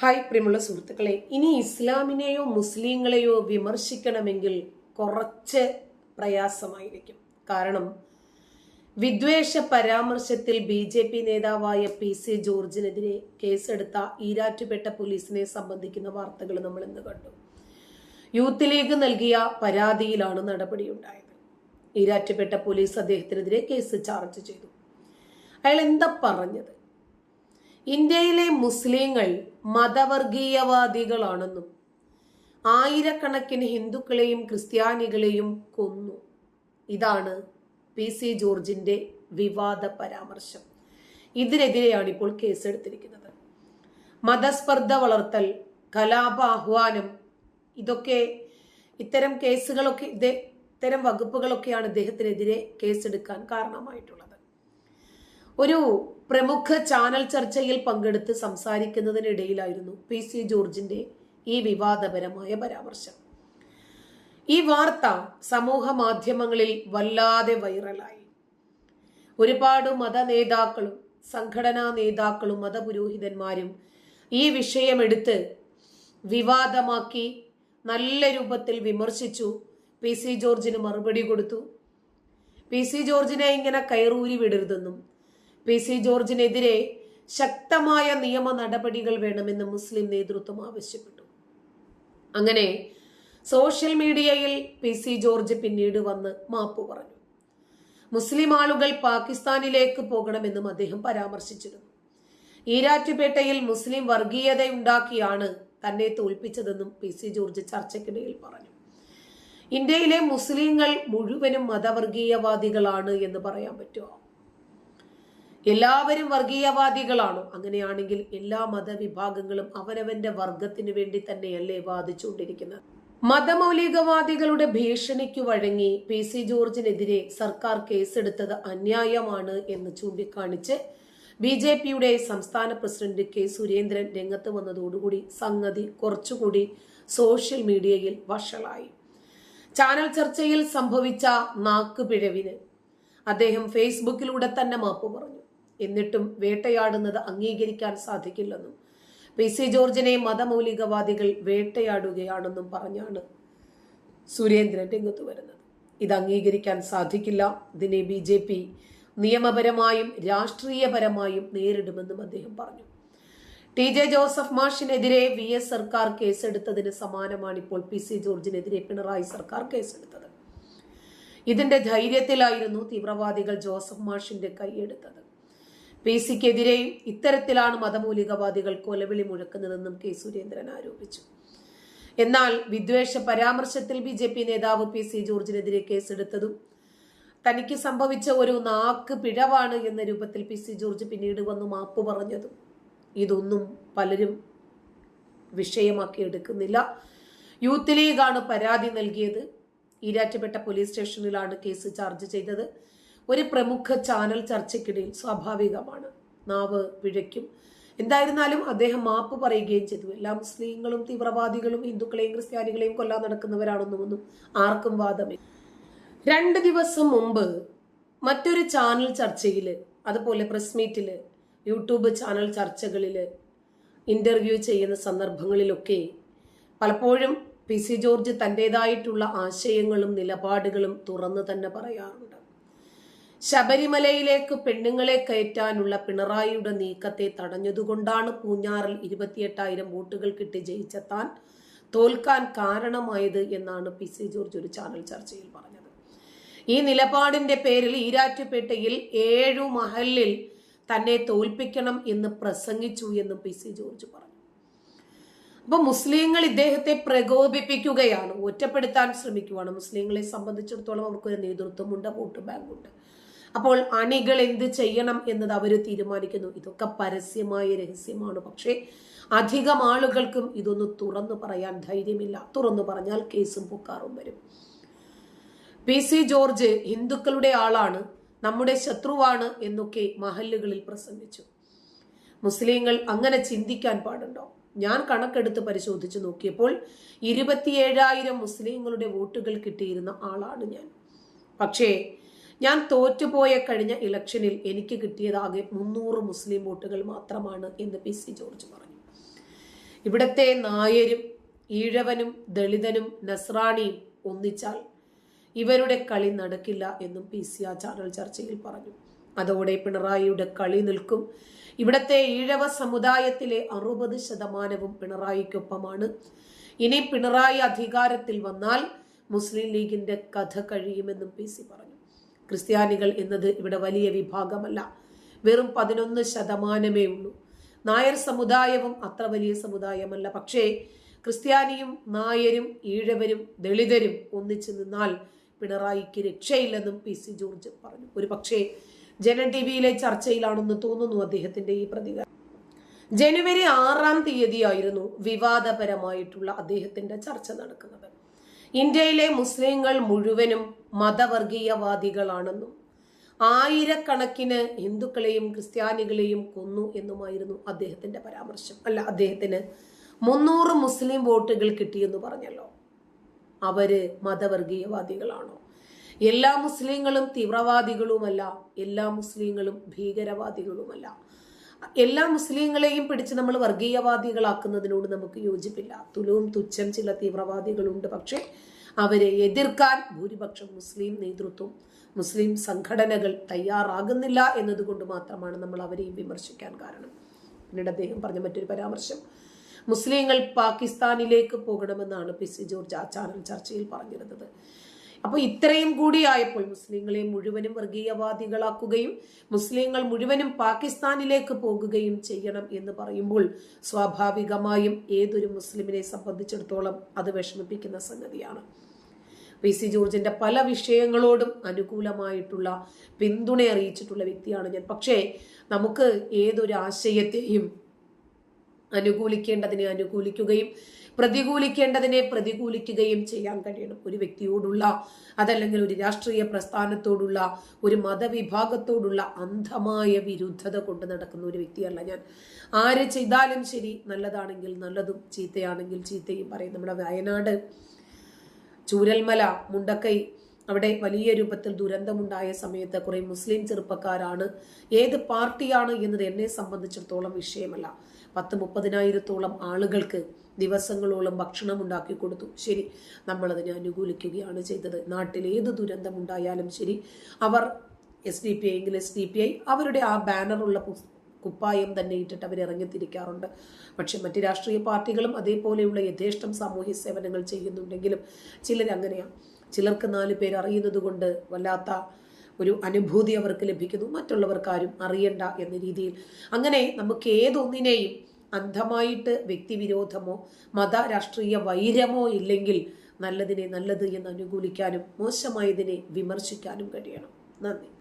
Hi പ്രിയമുള്ള സുഹൃത്തുക്കളെ ഇനി ഇസ്ലാമിനെയോ മുസ്ലിങ്ങളെയോ വിമർശിക്കണമെങ്കിൽ കുറച്ച് പ്രയാസമായിരിക്കും. കാരണം വിദ്വേഷ പരാമർശത്തിൽ ബി ജെ പി നേതാവായ പി സി ജോർജിനെതിരെ കേസെടുത്ത ഈരാറ്റുപേട്ട പോലീസിനെ സംബന്ധിക്കുന്ന വാർത്തകൾ നമ്മൾ ഇന്ന് കണ്ടു. യൂത്ത് ലീഗ് നൽകിയ പരാതിയിലാണ് നടപടിയുണ്ടായത്. ഈരാറ്റുപേട്ട പോലീസ് അദ്ദേഹത്തിനെതിരെ കേസ് ചാർജ് ചെയ്തു. അയാൾ എന്താ പറഞ്ഞത്? ഇന്ത്യയിലെ മുസ്ലിങ്ങൾ മതവർഗീയവാദികളാണെന്നും ആയിരക്കണക്കിന് ഹിന്ദുക്കളെയും ക്രിസ്ത്യാനികളെയും കൊന്നു. ഇതാണ് പി സി ജോർജിന്റെ വിവാദ പരാമർശം. ഇതിനെതിരെയാണ് ഇപ്പോൾ കേസെടുത്തിരിക്കുന്നത്. മതസ്പർദ്ധ വളർത്തൽ കലാപ ആഹ്വാനം ഇതൊക്കെ ഇത്തരം കേസുകളൊക്കെ ഇത് ഇത്തരം വകുപ്പുകളൊക്കെയാണ് ഇദ്ദേഹത്തിനെതിരെ കേസെടുക്കാൻ കാരണമായിട്ടുള്ളത്. ഒരു പ്രമുഖ ചാനൽ ചർച്ചയിൽ പങ്കെടുത്ത് സംസാരിക്കുന്നതിനിടയിലായിരുന്നു പി സി ജോർജിന്റെ ഈ വിവാദപരമായ പരാമർശം. ഈ വാർത്ത സമൂഹ മാധ്യമങ്ങളിൽ വല്ലാതെ വൈറലായി. ഒരുപാട് മത നേതാക്കളും സംഘടനാ നേതാക്കളും മതപുരോഹിതന്മാരും ഈ വിഷയമെടുത്ത് വിവാദമാക്കി നല്ല രൂപത്തിൽ വിമർശിച്ചു. പി സി ജോർജിന് മറുപടി കൊടുത്തു. പി സി ജോർജിനെ ഇങ്ങനെ കയറൂരി വിടരുതെന്നും പി സി ജോർജിനെതിരെ ശക്തമായ നിയമ നടപടികൾ വേണമെന്ന് മുസ്ലിം നേതൃത്വം ആവശ്യപ്പെട്ടു. അങ്ങനെ സോഷ്യൽ മീഡിയയിൽ പി സി ജോർജ് പിന്നീട് വന്ന് മാപ്പ് പറഞ്ഞു. മുസ്ലിം ആളുകൾ പാകിസ്ഥാനിലേക്ക് പോകണമെന്നും അദ്ദേഹം പരാമർശിച്ചിരുന്നു. ഈരാറ്റുപേട്ടയിൽ മുസ്ലിം വർഗീയതയുണ്ടാക്കിയാണ് തന്നെ തോൽപ്പിച്ചതെന്നും പി സി ജോർജ് ചർച്ചയ്ക്കിടയിൽ പറഞ്ഞു. ഇന്ത്യയിലെ മുസ്ലിങ്ങൾ മുഴുവനും മതവർഗീയവാദികളാണ് എന്ന് പറയാൻ പറ്റുമോ? എല്ലാവരും വർഗീയവാദികളാണ്. അങ്ങനെയാണെങ്കിൽ എല്ലാ മതവിഭാഗങ്ങളും അവനവന്റെ വർഗത്തിന് വേണ്ടി തന്നെയല്ലേ വാദിച്ചുകൊണ്ടിരിക്കുന്നത്. മതമൗലികവാദികളുടെ ഭീഷണിക്കു വഴങ്ങി പി സി ജോർജിനെതിരെ സർക്കാർ കേസെടുത്തത് അന്യായമാണ് എന്ന് ചൂണ്ടിക്കാണിച്ച് ബി ജെ പിയുടെ സംസ്ഥാന പ്രസിഡന്റ് കെ സുരേന്ദ്രൻ രംഗത്ത് വന്നതോടുകൂടി സംഗതി കുറച്ചുകൂടി സോഷ്യൽ മീഡിയയിൽ വഷളായി. ചാനൽ ചർച്ചയിൽ സംഭവിച്ച നാക്കുപിഴവിന് അദ്ദേഹം ഫേസ്ബുക്കിലൂടെ തന്നെ മാപ്പ് പറഞ്ഞു. എന്നിട്ടും വേട്ടയാടുന്നത് അംഗീകരിക്കാൻ സാധിക്കില്ലെന്നും പി സി ജോർജിനെ മതമൗലികവാദികൾ വേട്ടയാടുകയാണെന്നും പറഞ്ഞാണ് സുരേന്ദ്രൻ രംഗത്ത് വരുന്നത്. ഇത് അംഗീകരിക്കാൻ സാധിക്കില്ല. ഇതിനെ ബി ജെ പി നിയമപരമായും രാഷ്ട്രീയപരമായും നേരിടുമെന്നും അദ്ദേഹം പറഞ്ഞു. ടി ജെ ജോസഫ് മാഷിനെതിരെ വി എസ് സർക്കാർ കേസെടുത്തതിന് സമാനമാണ് ഇപ്പോൾ പി സി ജോർജിനെതിരെ പിണറായി സർക്കാർ കേസെടുത്തത്. ഇതിന്റെ ധൈര്യത്തിലായിരുന്നു തീവ്രവാദികൾ ജോസഫ് മാഷിന്റെ കൈയെടുത്തത്. പി സിക്കെതിരെയും ഇത്തരത്തിലാണ് മതമൂലികവാദികൾ കൊലവിളി മുഴക്കുന്നതെന്നും കെ സുരേന്ദ്രൻ ആരോപിച്ചു. എന്നാൽ വിദ്വേഷ പരാമർശത്തിൽ ബി ജെ പി നേതാവ് പി സി ജോർജിനെതിരെ കേസെടുത്തതും തനിക്ക് സംഭവിച്ച ഒരു നാക്ക് പിഴവാണ് എന്ന രൂപത്തിൽ പി സി ജോർജ് പിന്നീട് വന്ന് മാപ്പ് പറഞ്ഞതും ഇതൊന്നും പലരും വിഷയമാക്കി എടുക്കുന്നില്ല. യൂത്ത് ലീഗാണ് പരാതി നൽകിയത്. ഈരാറ്റുപേട്ട പോലീസ് സ്റ്റേഷനിലാണ് കേസ് ചാർജ് ചെയ്തത്. ഒരു പ്രമുഖ ചാനൽ ചർച്ചയ്ക്കിടയിൽ സ്വാഭാവികമാണ്. നാവ് പിഴയ്ക്കും. എന്തായിരുന്നാലും അദ്ദേഹം മാപ്പ് പറയുകയും ചെയ്തു. എല്ലാ മുസ്ലിങ്ങളും തീവ്രവാദികളും ഹിന്ദുക്കളെയും ക്രിസ്ത്യാനികളെയും കൊല്ലാൻ നടക്കുന്നവരാണെന്നൊന്നും ആർക്കും വാദമില്ല. രണ്ട് ദിവസം മുമ്പ് മറ്റൊരു ചാനൽ ചർച്ചയിൽ അതുപോലെ പ്രസ് മീറ്റിൽ യൂട്യൂബ് ചാനൽ ചർച്ചകളിൽ ഇന്റർവ്യൂ ചെയ്യുന്ന സന്ദർഭങ്ങളിലൊക്കെ പലപ്പോഴും പി സി ജോർജ് തന്റെതായിട്ടുള്ള ആശയങ്ങളും നിലപാടുകളും തുറന്നു തന്നെ പറയാറുണ്ട്. ശബരിമലയിലേക്ക് പെണ്ണുങ്ങളെ കയറ്റാനുള്ള പിണറായിയുടെ നീക്കത്തെ തടഞ്ഞതുകൊണ്ടാണ് പൂഞ്ഞാറിൽ ഇരുപത്തിയെട്ടായിരം വോട്ടുകൾ കിട്ടി ജയിച്ച താൻ തോൽക്കാൻ കാരണമായത് എന്നാണ് പി സി ജോർജ് ഒരു ചാനൽ ചർച്ചയിൽ പറഞ്ഞത്. ഈ നിലപാടിന്റെ പേരിൽ ഈരാറ്റുപേട്ടയിൽ ഏഴു മഹലിൽ തന്നെ തോൽപ്പിക്കണം എന്ന് പ്രസംഗിച്ചു എന്ന് പി സി ജോർജ് പറഞ്ഞു. അപ്പൊ മുസ്ലിങ്ങൾ ഇദ്ദേഹത്തെ പ്രകോപിപ്പിക്കുകയാണ്. ഒറ്റപ്പെടുത്താൻ ശ്രമിക്കുകയാണ് മുസ്ലിങ്ങളെ സംബന്ധിച്ചിടത്തോളം അവർക്കൊരു നേതൃത്വമുണ്ട് വോട്ട് ബാങ്കുണ്ട്. അപ്പോൾ അണികൾ എന്ത് ചെയ്യണം എന്നത് അവർ തീരുമാനിക്കുന്നു. ഇതൊക്കെ പരസ്യമായ രഹസ്യമാണ്. പക്ഷേ അധികം ആളുകൾക്കും ഇതൊന്ന് തുറന്നു പറയാൻ ധൈര്യമില്ല. തുറന്നു പറഞ്ഞാൽ കേസും പൊക്കാറും വരും. പി സി ജോർജ് ഹിന്ദുക്കളുടെ ആളാണ് നമ്മുടെ ശത്രുവാണ് എന്നൊക്കെ മഹല്ലുകളിൽ പ്രസംഗിച്ചു. മുസ്ലിങ്ങൾ അങ്ങനെ ചിന്തിക്കാൻ പാടുണ്ടോ? ഞാൻ കണക്കെടുത്ത് പരിശോധിച്ചു നോക്കിയപ്പോൾ ഇരുപത്തിയേഴായിരം മുസ്ലിങ്ങളുടെ വോട്ടുകൾ കിട്ടിയിരുന്ന ആളാണ് ഞാൻ. പക്ഷേ ഞാൻ തോറ്റുപോയ കഴിഞ്ഞ ഇലക്ഷനിൽ എനിക്ക് കിട്ടിയതാകെ മുന്നൂറ് മുസ്ലിം വോട്ടുകൾ മാത്രമാണ് എന്ന് പി സി ജോർജ് പറഞ്ഞു. ഇവിടത്തെ നായരും ഈഴവനും ദളിതനും നസ്രാണിയും ഒന്നിച്ചാൽ ഇവരുടെ കളി നടക്കില്ല എന്നും പി സി ആ ചാനൽ ചർച്ചയിൽ പറഞ്ഞു. അതോടെ പിണറായിയുടെ കളി നിൽക്കും. ഇവിടത്തെ ഈഴവ സമുദായത്തിലെ അറുപത് ശതമാനവും പിണറായിക്കൊപ്പമാണ്. ഇനി പിണറായി അധികാരത്തിൽ വന്നാൽ മുസ്ലിം ലീഗിന്റെ കഥ കഴിയുമെന്നും പി സി പറഞ്ഞു. ക്രിസ്ത്യാനികൾ എന്നത് ഇവിടെ വലിയ വിഭാഗമല്ല. വെറും പതിനൊന്ന് ശതമാനമേ ഉള്ളൂ. നായർ സമുദായവും അത്ര വലിയ സമുദായമല്ല. പക്ഷേ ക്രിസ്ത്യാനിയും നായരും ഈഴവരും ദളിതരും ഒന്നിച്ചു നിന്നാൽ പിണറായിക്ക് രക്ഷയില്ലെന്നും പി സി ജോർജ് പറഞ്ഞു. ഒരു പക്ഷേ ജനൻ ടി വിയിലെ ചർച്ചയിലാണെന്ന് തോന്നുന്നു അദ്ദേഹത്തിന്റെ ഈ പ്രതികരണം. ജനുവരി ആറാം തീയതിയായിരുന്നു വിവാദപരമായിട്ടുള്ള അദ്ദേഹത്തിന്റെ ചർച്ച നടക്കുന്നത്. ഇന്ത്യയിലെ മുസ്ലിങ്ങൾ മുഴുവനും മതവർഗീയവാദികളാണെന്നും ആയിരക്കണക്കിന് ഹിന്ദുക്കളെയും ക്രിസ്ത്യാനികളെയും കൊന്നു എന്നുമായിരുന്നു അദ്ദേഹത്തിന്റെ പരാമർശം. അല്ല അദ്ദേഹത്തിന് മുന്നൂറ് മുസ്ലിം വോട്ടുകൾ കിട്ടിയെന്ന് പറഞ്ഞല്ലോ. അവർ മതവർഗീയവാദികളാണോ? എല്ലാ മുസ്ലിങ്ങളും തീവ്രവാദികളുമല്ല എല്ലാ മുസ്ലിങ്ങളും ഭീകരവാദികളുമല്ല. എല്ലാ മുസ്ലിങ്ങളെയും പിടിച്ച് നമ്മൾ വർഗീയവാദികളാക്കുന്നതിനോട് നമുക്ക് യോജിപ്പില്ല. തുലവും തുച്ഛം ചില തീവ്രവാദികളുണ്ട്. പക്ഷേ അവരെ എതിർക്കാൻ ഭൂരിപക്ഷം മുസ്ലിം നേതൃത്വം മുസ്ലിം സംഘടനകൾ തയ്യാറാകുന്നില്ല എന്നതുകൊണ്ട് മാത്രമാണ് നമ്മൾ അവരെയും വിമർശിക്കാൻ കാരണം. പിന്നീട് അദ്ദേഹം പറഞ്ഞ മറ്റൊരു പരാമർശം. മുസ്ലിങ്ങൾ പാകിസ്ഥാനിലേക്ക് പോകണമെന്നാണ് പി സി ജോർജ് ആ ചാനൽ ചർച്ചയിൽ പറഞ്ഞിരുന്നത്. അപ്പോൾ ഇത്രയും കൂടി ആയപ്പോൾ മുസ്ലിങ്ങളെ മുഴുവനും വർഗീയവാദികളാക്കുകയും മുസ്ലിങ്ങൾ മുഴുവനും പാകിസ്ഥാനിലേക്ക് പോകുകയും ചെയ്യണം എന്ന് പറയുമ്പോൾ സ്വാഭാവികമായും ഏതൊരു മുസ്ലിമിനെ സംബന്ധിച്ചിടത്തോളം അത് വിഷമിപ്പിക്കുന്ന സംഗതിയാണ്. പി സി ജോർജിന്റെ പല വിഷയങ്ങളോടും അനുകൂലമായിട്ടുള്ള പിന്തുണ അറിയിച്ചിട്ടുള്ള വ്യക്തിയാണ് ഞാൻ. പക്ഷേ നമുക്ക് ഏതൊരു ആശയത്തെയും അനുകൂലിക്കേണ്ടതിനെ അനുകൂലിക്കുകയും പ്രതികൂലിക്കേണ്ടതിനെ പ്രതികൂലിക്കുകയും ചെയ്യാൻ കഴിയണം. ഒരു വ്യക്തിയോടുള്ള അതല്ലെങ്കിൽ ഒരു രാഷ്ട്രീയ പ്രസ്ഥാനത്തോടുള്ള ഒരു മതവിഭാഗത്തോടുള്ള അന്ധമായ വിരുദ്ധത കൊണ്ട് നടക്കുന്ന ഒരു വ്യക്തിയല്ല ഞാൻ. ആര് ചെയ്താലും ശരി നല്ലതാണെങ്കിൽ നല്ലതും ചീത്തയാണെങ്കിൽ ചീത്തയും പറയും. നമ്മുടെ വയനാട് ചൂരൽമല മുണ്ടക്കൈ അവിടെ വലിയ രൂപത്തിൽ ദുരന്തമുണ്ടായ സമയത്ത് കുറേ മുസ്ലിം ചെറുപ്പക്കാരാണ്. ഏത് പാർട്ടിയാണ് എന്നത് എന്നെ സംബന്ധിച്ചിടത്തോളം വിഷയമല്ല. പത്ത് മുപ്പതിനായിരത്തോളം ആളുകൾക്ക് ദിവസങ്ങളോളം ഭക്ഷണം ഉണ്ടാക്കി കൊടുത്തു. ശരി നമ്മളതിനെ അനുകൂലിക്കുകയാണ് ചെയ്തത്. നാട്ടിൽ ഏത് ദുരന്തമുണ്ടായാലും ശരി അവർ എസ് ഡി പി ഐ എങ്കിൽ എസ് ഡി പി ഐ അവരുടെ ആ ബാനറുള്ള കുപ്പായം തന്നെ ഇട്ടിട്ട് അവർ ഇറങ്ങിത്തിരിക്കാറുണ്ട്. പക്ഷെ മറ്റ് രാഷ്ട്രീയ പാർട്ടികളും അതേപോലെയുള്ള യഥേഷ്ടം സാമൂഹ്യ സേവനങ്ങൾ ചെയ്യുന്നുണ്ടെങ്കിലും ചിലരങ്ങനെയാണ് ചിലർക്ക് നാല് പേര് അറിയുന്നത് കൊണ്ട് വല്ലാത്ത ഒരു അനുഭൂതി അവർക്ക് ലഭിക്കുന്നു. മറ്റുള്ളവർക്കാരും അറിയണ്ട എന്ന രീതിയിൽ. അങ്ങനെ നമുക്ക് ഏതൊന്നിനെയും അന്ധമായിട്ട് വ്യക്തിവിരോധമോ മത രാഷ്ട്രീയ വൈരമോ ഇല്ലെങ്കിൽ നല്ലതിനെ നല്ലത് എന്ന് അനുകൂലിക്കാനും മോശമായതിനെ വിമർശിക്കാനും കഴിയണം. നന്ദി.